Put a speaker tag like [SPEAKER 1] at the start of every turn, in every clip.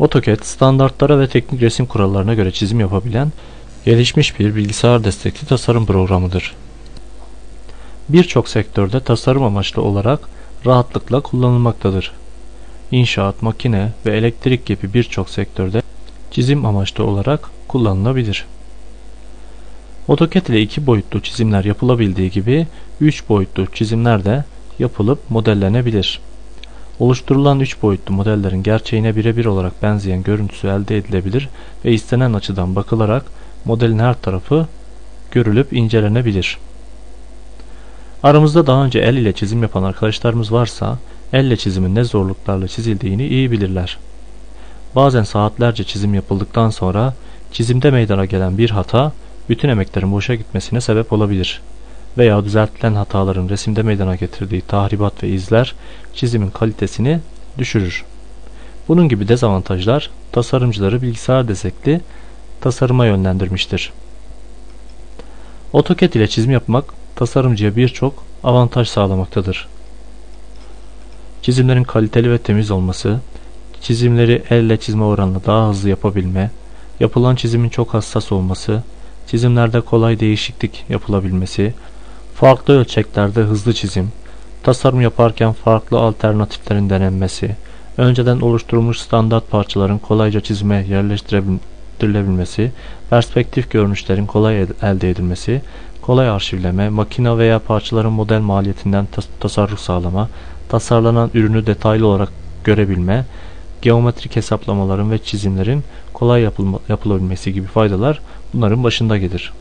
[SPEAKER 1] AutoCAD standartlara ve teknik resim kurallarına göre çizim yapabilen gelişmiş bir bilgisayar destekli tasarım programıdır. Birçok sektörde tasarım amaçlı olarak rahatlıkla kullanılmaktadır. İnşaat, makine ve elektrik gibi birçok sektörde çizim amaçlı olarak kullanılabilir. AutoCAD ile iki boyutlu çizimler yapılabildiği gibi üç boyutlu çizimler de yapılıp modellenebilir. Oluşturulan 3 boyutlu modellerin gerçeğine birebir olarak benzeyen görüntüsü elde edilebilir ve istenen açıdan bakılarak modelin her tarafı görülüp incelenebilir. Aramızda daha önce el ile çizim yapan arkadaşlarımız varsa elle çizimin ne zorluklarla çizildiğini iyi bilirler. Bazen saatlerce çizim yapıldıktan sonra çizimde meydana gelen bir hata bütün emeklerin boşa gitmesine sebep olabilir veya düzeltilen hataların resimde meydana getirdiği tahribat ve izler çizimin kalitesini düşürür. Bunun gibi dezavantajlar tasarımcıları bilgisayar destekli tasarıma yönlendirmiştir. AutoCAD ile çizim yapmak tasarımcıya birçok avantaj sağlamaktadır. Çizimlerin kaliteli ve temiz olması, çizimleri elle çizme oranla daha hızlı yapabilme, yapılan çizimin çok hassas olması, çizimlerde kolay değişiklik yapılabilmesi, farklı ölçeklerde hızlı çizim, tasarım yaparken farklı alternatiflerin denenmesi, önceden oluşturulmuş standart parçaların kolayca çizime yerleştirilebilmesi, perspektif görünüşlerin kolay elde edilmesi, kolay arşivleme, makine veya parçaların model maliyetinden tas tasarruf sağlama, tasarlanan ürünü detaylı olarak görebilme, geometrik hesaplamaların ve çizimlerin kolay yapılma, yapılabilmesi gibi faydalar bunların başında gelir.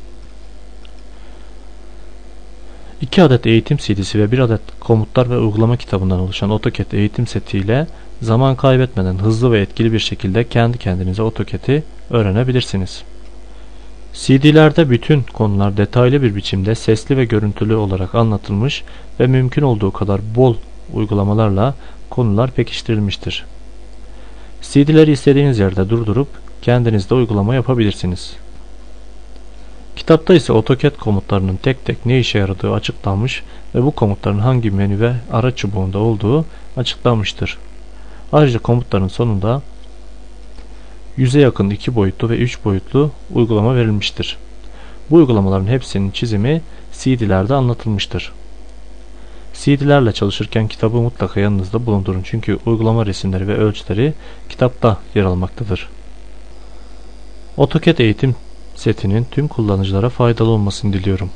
[SPEAKER 1] 2 adet eğitim CD'si ve 1 adet komutlar ve uygulama kitabından oluşan AutoCAD eğitim seti ile zaman kaybetmeden hızlı ve etkili bir şekilde kendi kendinize AutoCAD'i öğrenebilirsiniz. CD'lerde bütün konular detaylı bir biçimde sesli ve görüntülü olarak anlatılmış ve mümkün olduğu kadar bol uygulamalarla konular pekiştirilmiştir. CD'leri istediğiniz yerde durdurup kendiniz de uygulama yapabilirsiniz. Kitapta ise AutoCAD komutlarının tek tek ne işe yaradığı açıklanmış ve bu komutların hangi menü ve araç çubuğunda olduğu açıklanmıştır. Ayrıca komutların sonunda yüze yakın 2 boyutlu ve 3 boyutlu uygulama verilmiştir. Bu uygulamaların hepsinin çizimi CD'lerde anlatılmıştır. CD'lerle çalışırken kitabı mutlaka yanınızda bulundurun çünkü uygulama resimleri ve ölçüleri kitapta yer almaktadır. AutoCAD eğitim setinin tüm kullanıcılara faydalı olmasını diliyorum.